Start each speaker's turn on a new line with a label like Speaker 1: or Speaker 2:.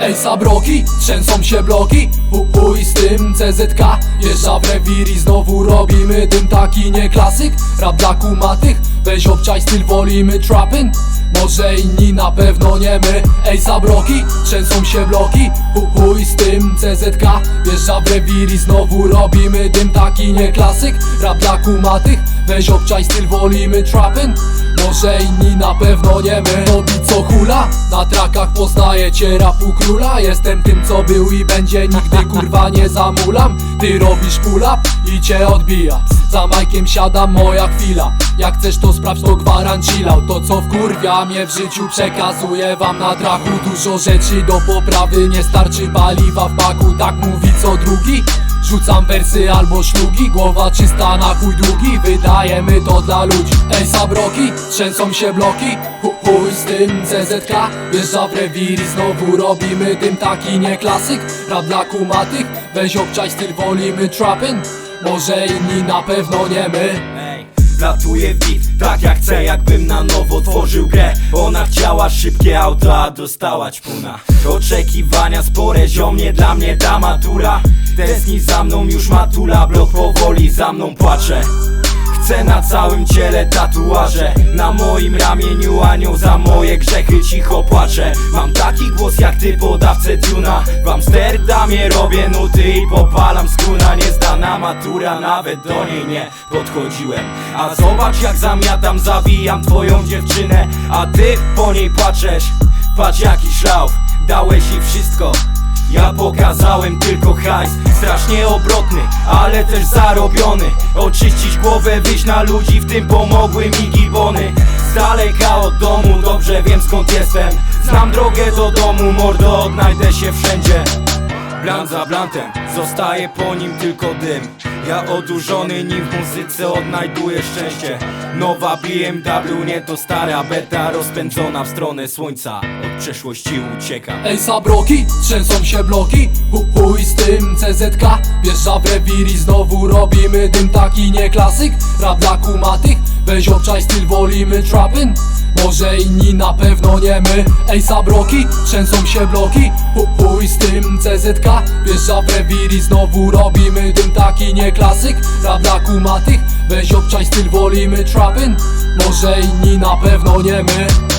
Speaker 1: Ej sabroki, trzęsą się bloki. Chuj z tym CZK Jeżdża w rewir i znowu robimy dym taki nie klasyk. Rap dla kumatych, weź obczaj styl wolimy trapin Może inni na pewno nie my. Ej sabroki, trzęsą się bloki. Chuj z tym CZK Jeżdża w rewir i znowu robimy dym taki nie klasyk. Rap dla kumatych, weź obczaj styl wolimy trapin może inni na pewno nie my. Robi co hula Na trakach poznajecie rapu króla. Jestem tym co był i będzie. Nigdy kurwa nie zamulam. Ty robisz pull up i cię odbija. Za majkiem siada moja chwila. Jak chcesz to sprawdź to gwarant chillał To co wkurwia mnie w życiu Przekazuję wam na trachu Dużo rzeczy do poprawy Nie starczy paliwa w baku. Tak mówi co drugi Rzucam wersy albo szlugi Głowa czysta na chuj długi. Wydajemy to dla ludzi. Ej sabroki, trzęsą się bloki. Hu- Chuj z tym CZK Wjeżdża w rewir znowu robimy dym taki nie klasyk. Rap dla kumatych Weź obczaj styl wolimy trapin Może inni na pewno nie my
Speaker 2: Ej, Latuję w beat, tak jak chcę, jakbym na nowo tworzył grę. Ona chciała szybkie auto, a dostała ćpuna. Oczekiwania spore, ziomnie dla mnie ta matura. Tęskni za mną już matula, blok powoli za mną płacze Na całym ciele tatuaże. Na moim ramieniu anioł za moje grzechy cicho płacze. Mam taki głos jak ty podawcę tuna W Amsterdamie robię nuty i popalam skuna. Niezdana matura, nawet do niej nie podchodziłem. A zobacz jak zamiatam, zawijam twoją dziewczynę. A ty po niej płaczesz. Patrz jaki szlauf, dałeś jej wszystko ja pokazałem tylko hajs Strasznie obrotny, ale też zarobiony. Oczyścić głowę, wyjść na ludzi W tym pomogły mi gibony. Z daleka od domu, dobrze wiem skąd jestem. Znam drogę do domu, mordo, odnajdę się wszędzie. Blant za blantem, zostaje po nim tylko dym Ja odurzony nim w muzyce odnajduję szczęście. Nowa BMW, nie to stara beta Rozpędzona w stronę słońca. Od przeszłości ucieka.
Speaker 1: Ej sabroki, trzęsą się bloki. Hu- Chuj z tym CZK Wjeżdża w i znowu robimy dym taki nie klasyk. Rap dla kumatych, weź obczaj styl wolimy trapin Może inni na pewno nie my. Ej sabroki, trzęsą się bloki. Chuj z tym CZK Wjeżdża w rewir znowu robimy dym taki nie klasyk. Rap dla kumatych, weź obczaj styl wolimy trapin. Może inni na pewno nie my